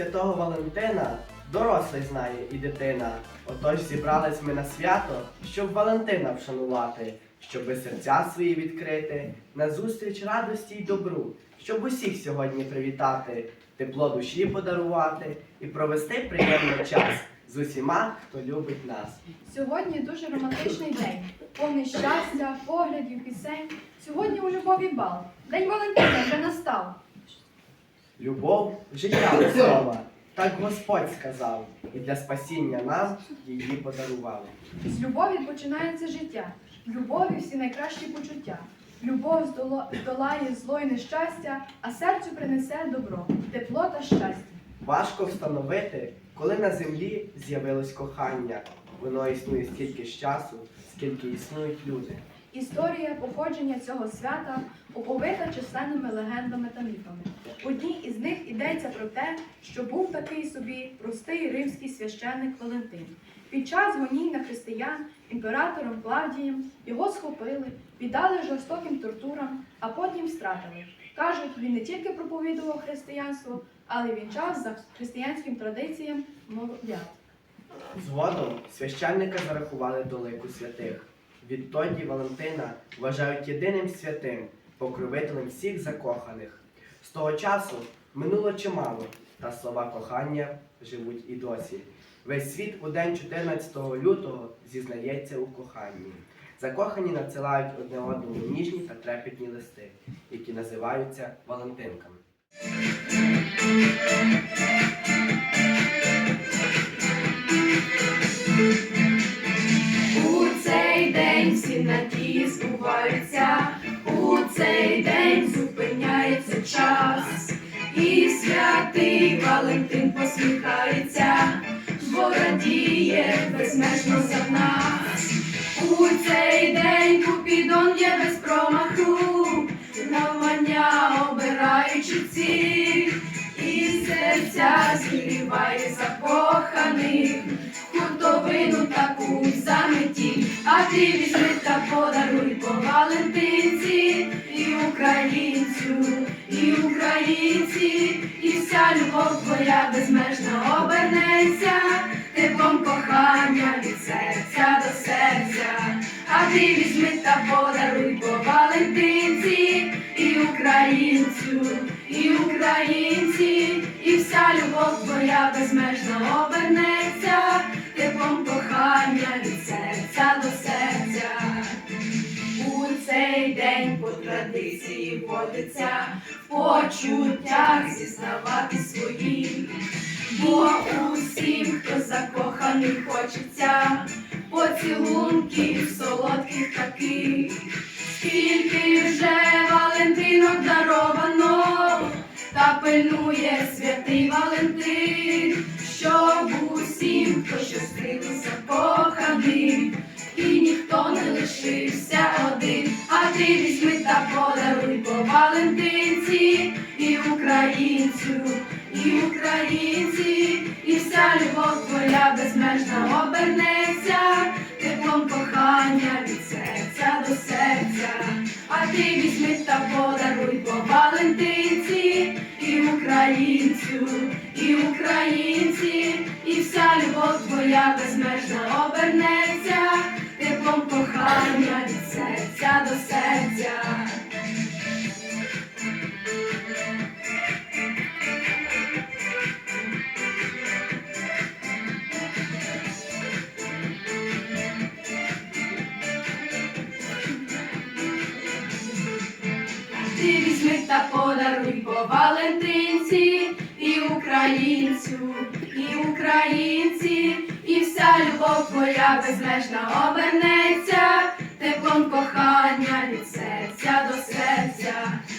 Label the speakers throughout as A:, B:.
A: святого Валентина дорослий знає і дитина. Отож зібрались ми на свято, щоб Валентина вшанувати, щоби серця свої відкрити, на зустріч радості й добру, щоб усіх сьогодні привітати, тепло душі подарувати і провести приємний час з усіма, хто любить нас.
B: Сьогодні дуже романтичний день, повний щастя, поглядів, пісень. Сьогодні у любові бал. День Валентина.
A: Любов життя основа, так Господь сказав, і для спасіння нам її подарував.
B: З любові починається життя. В любові всі найкращі почуття. Любов здолає зло й нещастя, а серцю принесе добро, тепло та щастя.
A: Важко встановити, коли на землі з'явилось кохання. Воно існує стільки ж часу, скільки існують люди.
B: Історія походження цього свята оповита численними легендами та міфами. Одній із них йдеться про те, що був такий собі простий римський священник Валентин. Під час гонінь на християн імператором Клавдієм його схопили, віддали жорстоким тортурам, а потім стратили. Кажуть, він не тільки проповідував християнство, але й вінчав за християнським традиціям молодят.
A: Згодом священника зарахували до лику святих. Відтоді Валентина вважають єдиним святим, покровителем всіх закоханих. З того часу минуло чимало, та слова кохання живуть і досі. Весь світ у день 14 лютого зізнається у коханні. Закохані надсилають одне одному ніжні та трепетні листи, які називаються Валентинками.
B: День всі надії збуваються, у цей день зупиняється час, і святий Валентин посміхається, бо радіє безмежно за нас. У цей день Купідон є без промаху, навмання обираючи ціль, і серця зігріває закоханих. Хуртовину таку заметі, а ти візьми та подаруй по Валентинці, і українцю, і українці, і вся любов твоя безмежно обернеться, теплом кохання від серця до серця, а ти візьми та подаруй по Валентинці, і українцю, і українці, і вся любов твоя безмежно обернеться, теплом кохання від серця до серця. У цей день по традиції водиться в почуттях зізнавати свої, бо усім, хто закоханий, хочеться поцілунків солодких таких, скільки вже Валентинок даровано, та пильнує святий Валентин, щоб усім, хто щасливо закоханий, і ніхто не лишився один, а ти візьми та подаруй по Валентинці, і українцю, і українці, і вся любов твоя безмежно обернеться, теплом кохання від серця до серця, а ти візьми та подаруй українцю, і українці, і вся любов твоя безмежна обернеться, теплом кохання від серця до серця. Та подаруй по Валентинці, і українцю, і українці, і вся любов твоя безмежна обернеться, теплом кохання від серця до серця,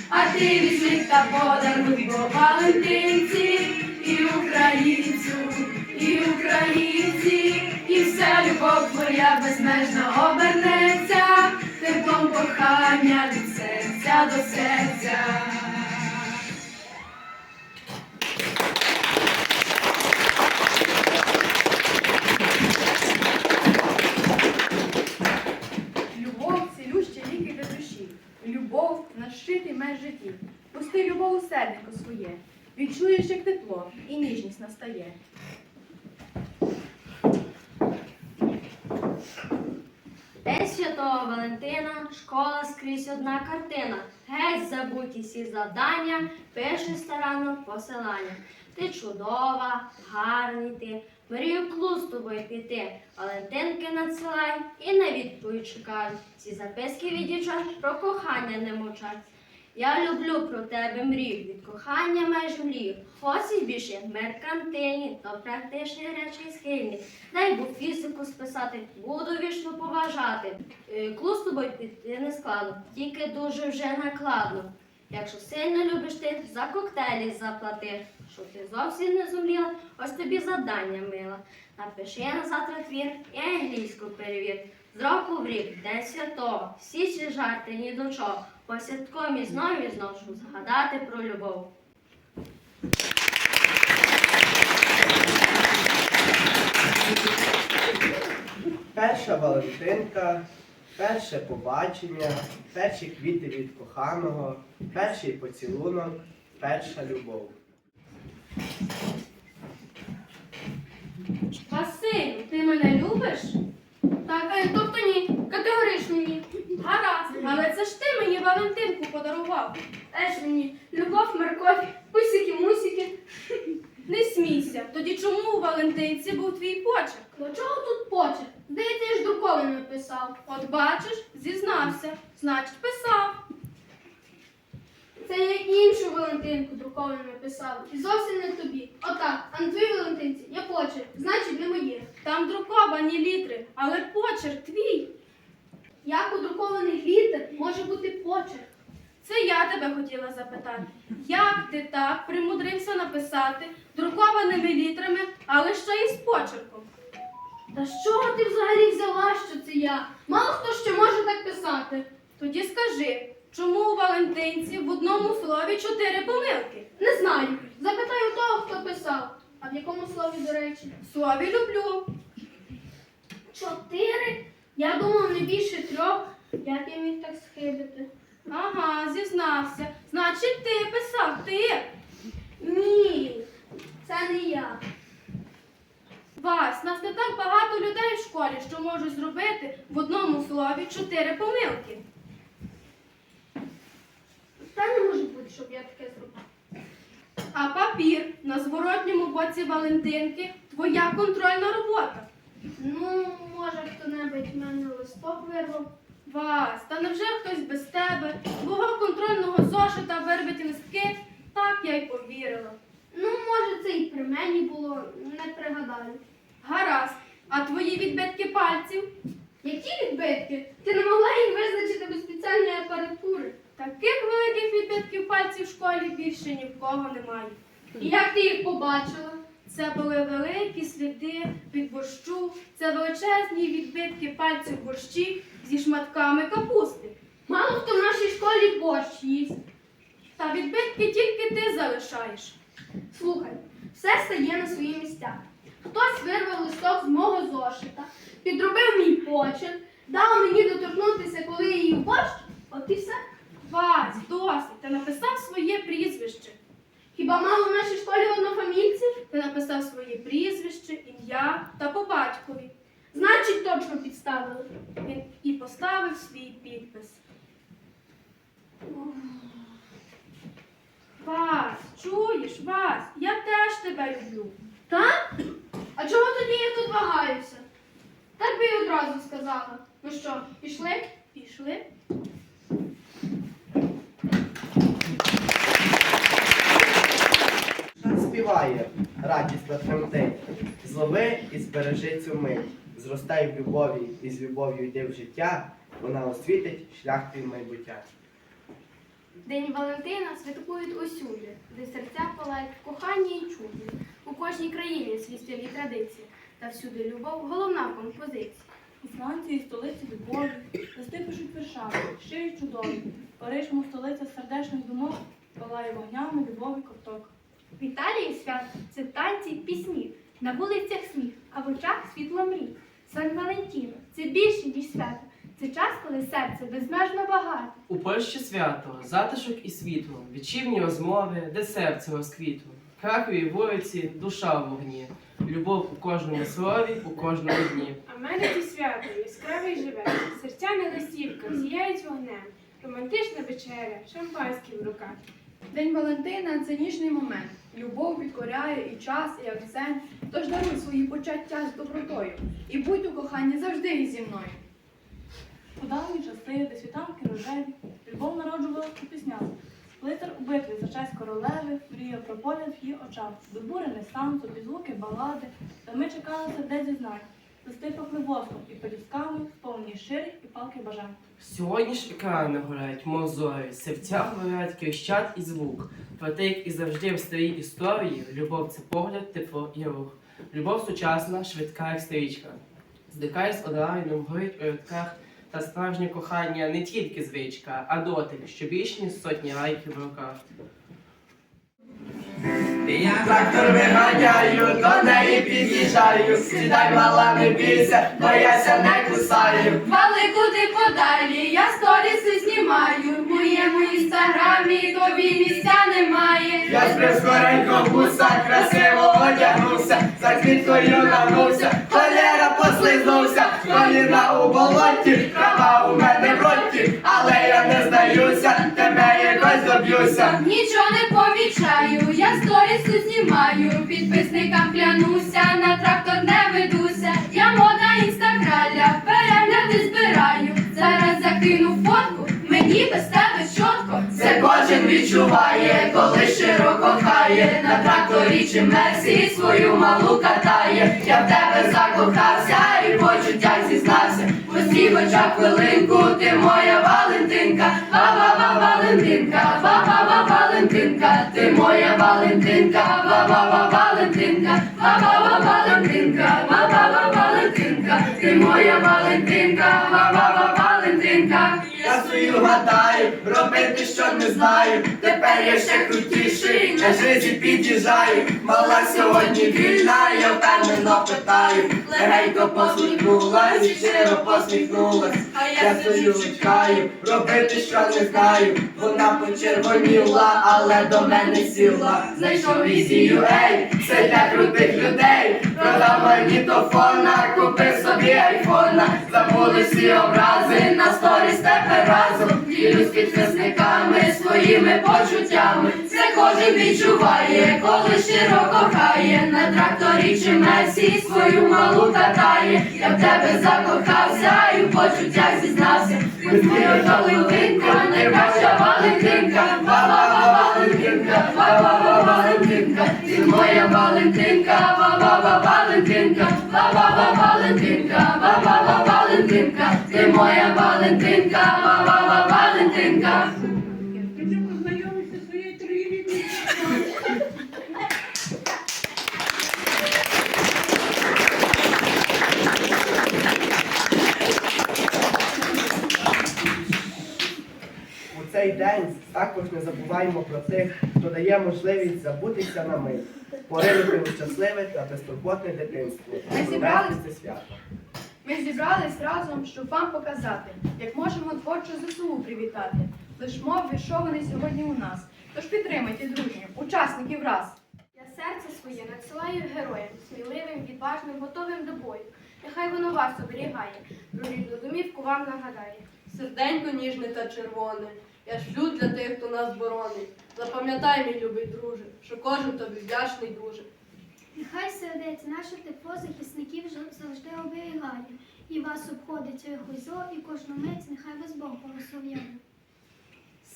B: а ти візьми та подаруй по Валентинці, і українцю, і українці, і вся любов твоя безмежна обернеться, теплом кохання від серця до серця. Любов цілющі ліки для душі. Любов наш щитий меж житті. Пусти любов у серденько своє. Відчуєш, як тепло і ніжність настає.
C: День святого Валентина, школа скрізь одна картина. Забуті всі завдання, пише старанно посилання. Ти чудова, гарний ти, мрію в клуб з тобою піти. Валентинки надсилай і на відповідь чекай. Ці записки від дівчат про кохання не мовчать. Я люблю про тебе мрію, від кохання майже мрію. Хоч більше меркантильні, то практичні речі схильні. Дай Бог фізику списати, буду вічно поважати. Е, Клуб з тобою піти не складно, тільки дуже вже накладно. Якщо сильно любиш ти, за коктейлі заплати. Щоб ти зовсім не зумліла, ось тобі завдання мила. Напиши на завтра твір і англійську перевір. З року в рік, день святого, всі ці жарти ні до чого. Посвятком і знов і знов, щоб згадати про любов.
A: Перша Валентинка, перше побачення, перші квіти від коханого, перший поцілунок, перша любов.
D: Василь, ти мене любиш? Так, е, тобто ні, категорично ні.
B: Гаразд, але це ж ти мені Валентинку подарував.
D: Теж мені любов, морковь, пусики, мусики.
B: Не смійся. Тоді чому у Валентинці був твій почерк?
D: До чого тут почерк? Здається, я ж друкований написав.
B: От бачиш, зізнався, значить писав.
D: Це я іншу Валентинку друковану написав. І зовсім не тобі. Отак, а на твоїй Валентинці є почерк, значить не моє.
B: Там друковані літри, але почерк твій.
D: Як у друкованих літер може бути почерк?
B: Це я тебе хотіла запитати. Як ти так примудрився написати друкованими літрами, але ще й з почерком?
D: Та чого ти взагалі взяла, що це я? Мало хто ще може так писати.
B: Тоді скажи, чому у Валентинці в одному слові чотири помилки?
D: Не знаю. Запитаю того, хто писав. А в якому слові, до речі?
B: Слові люблю.
D: Чотири? Я думав не більше трьох. Як я міг так схибити?
B: Ага, зізнався. Значить, ти писав, ти.
D: Ні, це не я.
B: Вась, нас не так багато людей в школі, що можуть зробити в одному слові чотири помилки.
D: Та не може бути, щоб я таке зробив.
B: А папір на зворотньому боці Валентинки твоя контрольна робота.
D: Ну, може, хто-небудь в мене листок вирвав.
B: Вась, та невже хтось без тебе, твого контрольного зошита вирваті листки? Так я й повірила.
D: Ну, може, це і при мені було, не пригадаю.
B: Гаразд, а твої відбитки пальців?
D: Які відбитки? Ти не могла їх визначити без спеціальної апаратури.
B: Таких великих відбитків пальців в школі більше ні в кого немає.
D: І як ти їх побачила?
B: Це були великі сліди від борщу, це величезні відбитки пальців борщі зі шматками капусти.
D: Мало хто в нашій школі борщ їсть.
B: Та відбитки тільки ти залишаєш.
D: Слухай, все стає на свої місця. Хтось вирвав листок з мого зошита, підробив мій почерк, дав мені доторкнутися, коли їв борщ, от і все.
B: Вась, досить, ти написав своє прізвище.
D: Хіба мало в нашій школі однофамільців?
B: Ти написав своє прізвище, ім'я та по батькові.
D: Значить, точно підставили.
B: Він і поставив свій підпис. Вась, чуєш, Вась, я теж тебе люблю.
D: Так? А чого тоді я тут вагаюся? Так би й одразу сказала. Ну що, пішли?
B: Пішли.
A: Співає, радісно тремтить. Злови і збережи цю мить. Зростай в любові і з любов'ю йди в життя, вона освітить шлях твій майбуття.
E: День Валентина святкують усюди, де серця палають в коханні і чуді. У кожній країні свій стилі традиції, та всюди любов головна композиція.
F: У Франції столиці любові, листи пишуть Варшави, щирі чудові. Париж, мов столиця сердечних думок, палає вогнями любові ковток.
G: В Італії свято це танці й пісні, на вулицях сміх, а в очах світло мрій. Сан Валентіно це більше, ніж свято. Це час, коли серце безмежно багато.
H: У Польщі свято, затишок і світло, вічівні розмови, де серце розквітло. Краковій вулиці душа в вогні. Любов у кожному слові, у кожному дні.
I: А в мене ті свято, яскраве й живе, серця не листівка, зіяють вогнем, романтична вечеря, шампанське в руках.
J: День Валентина це ніжний момент. Любов підкоряє і час, і акцент. Тож даруй свої почаття з добротою. І будь у коханні завжди зі мною.
F: У давні часи, де світанки рожеві, любов народжувалась у піснях. Лицар у битві за честь королеви, мріяв про поля в її очах, добу ренесансу, підзвуки балади, та ми чекали сердець зізнань. Листи пахли воском і пелюстками, сповнені ширих і палких бажань.
H: Сьогодні ж екрани горять, мов зорі, серця горять, крещать і звук. Проте, як і завжди в старій історії, любов це погляд, тепло і рух. Любов сучасна, швидка як стрічка. Здикає з одраїном, горить у рядках, та справжнє кохання не тільки звичка, а дотик, що більш ніж сотні райків в руках.
K: Я трактор виганяю, до неї під'їжджаю, сідай мала, не бійся, бо яся не кусаю.
B: Вали куди подалі, я сторіси знімаю. В моєму інстаграмі тобі місця немає.
K: Я збив скоренько буса, красиво одягнувся, за квіткою нагнувся, холера послизнувся, коліна у болоті, трава у мене в роті, але я не здаюся, тебе якось доб'юся.
B: Нічого не помічаю, я знімаю. Підписникам клянуся, на трактор не ведуся. Я модна інстаграля, перегляди збираю. Зараз закину фотку, мені без тебе чітко.
K: Це кожен відчуває, коли щиро кохає, на тракторі чи мерсі свою малу катає. Я в тебе закохався і в почуттях зізнався. Посів хоча хвилинку, ти моя Валентинка, ва-ва-ва Валентинка, ти моя Валентинка, ва-ва-ва Валентинка, ва-ва-ва Валентинка, ва-ва-ва Валентинка, ти моя Валентинка, ва-ва-ва Валентинка. Я гадаю, робити що не знаю. Тепер я ще крутіший, на житті під'їжджаю. Мала сьогодні вільна, я впевнено питаю. Легенько посміхнулась, і щиро посміхнулась. А я стою чекаю, робити що не знаю. Вона почервоніла, але до мене сіла. Знайшов візію, ей, це для крутих людей. Продав магнітофона, купив собі айфона. Забули всі образи на сторіс тепер разом. Ділю з підписниками своїми почуттями. Це кожен відчуває, коли щиро кохає. На тракторі чи месі свою малу катає. Я в тебе закохався і в почуттях зізнався. Ти Валентинка, найкраща Валентинка, ва-ва-ва Валентинка, ва-ва-ва Валентинка, ти моя Валентинка, ва-ва-ва Валентинка, ва-ва-ва Валентинка, ва-ва-ва Валентинка, ти моя Валентинка, ва-ва-ва Валентинка.
A: У цей день також не забуваємо про тих, хто дає можливість забутися на мить, поринути у щасливе та безтурботне дитинство.
J: Ми зібрались-
A: це свято.
J: Ми зібрались разом, щоб вам показати, як можемо творчо ЗСУ привітати. Лиш мов віршований сьогодні у нас. Тож підтримайте, друзі, учасників раз.
G: Я серце своє надсилаю героям, сміливим, відважним, готовим до бою. Нехай воно вас оберігає, про рідну домівку вам нагадає.
L: Серденько ніжне та червоне, я шлю для тих, хто нас боронить. Запам'ятай, мій любий друже, що кожен тобі вдячний дуже.
M: Нехай сердець наше тепло захисників завжди оберігає, і вас обходить й зло, і кожну мить нехай вас Бог благословляє.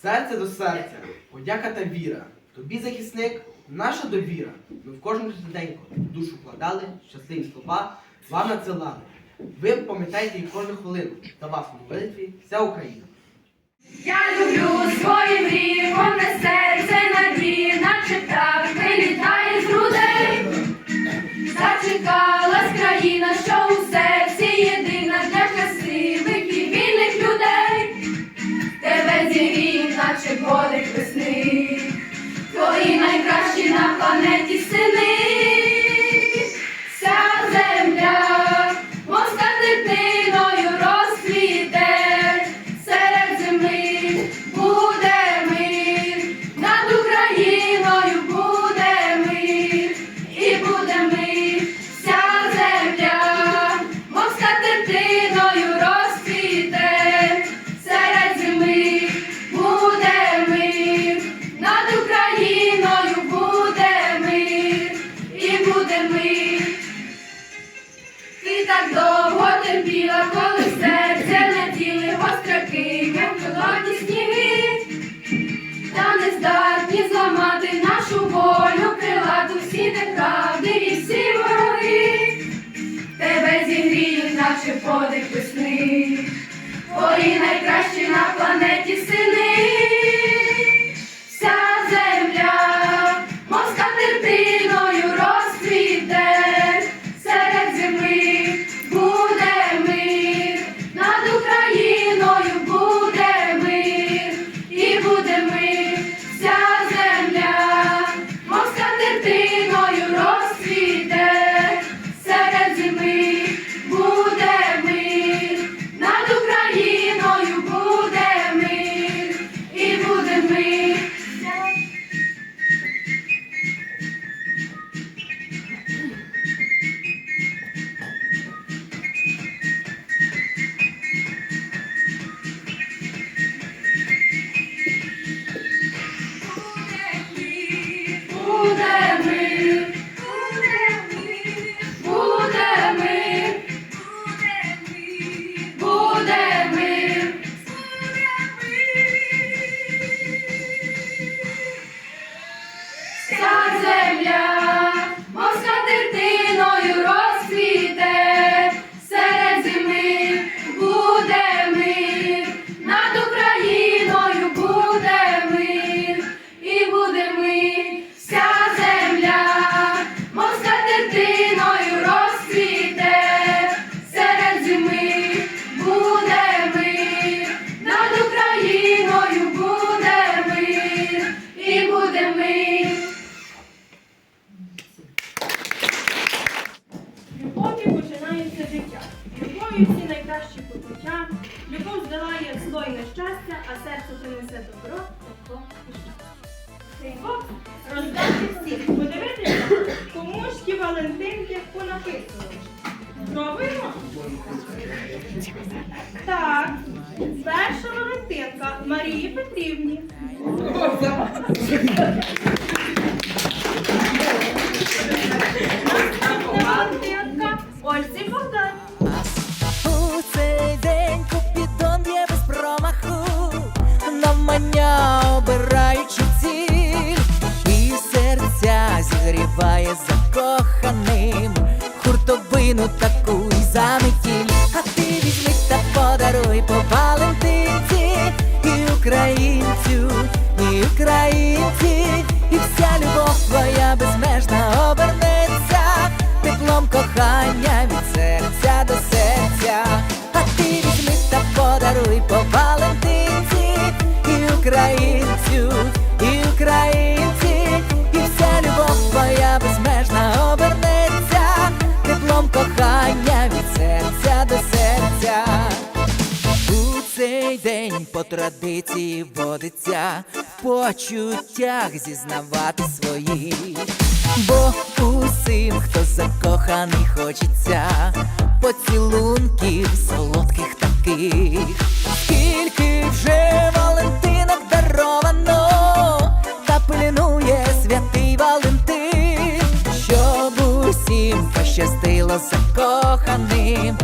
N: Серце до серця, подяка та віра. Тобі захисник, наша довіра. Ми в кожну серденько душу вкладали, щасливі слова вам надсилали. Ви пам'ятаєте їх кожну хвилину. За вас у молитві вся Україна.
B: Я люблю свої мрії, повне серце надії, наче птах вилітає з грудей. Зачекалась країна, що у серці єдина для щасливих і вільних людей. Тебе зігрів, наче подих весни, твої найкращі на планеті сини. before they before Вся земля,
O: Любов'ю всі найкращі почуття. Любов здолає зло і нещастя, а серце принесе добро, тепло і щастя. Любов роздати всіх. Подивитися, кому ж ті Валентинки понаписували. Пробуємо? Так, перша Валентинка Марії Петрівні.
P: Зігріває закоханим, хуртовину таку й заметіль. А ти візьми та подаруй по Валентинці, і українцю, і українці, і вся любов твоя безмежна обернеться. Теплом кохання по традиції водиться в почуттях зізнавати свої, бо усім, хто закоханий, хочеться поцілунків солодких таких, скільки вже Валентинок даровано, та пильнує святий Валентин, щоб усім пощастило закоханим.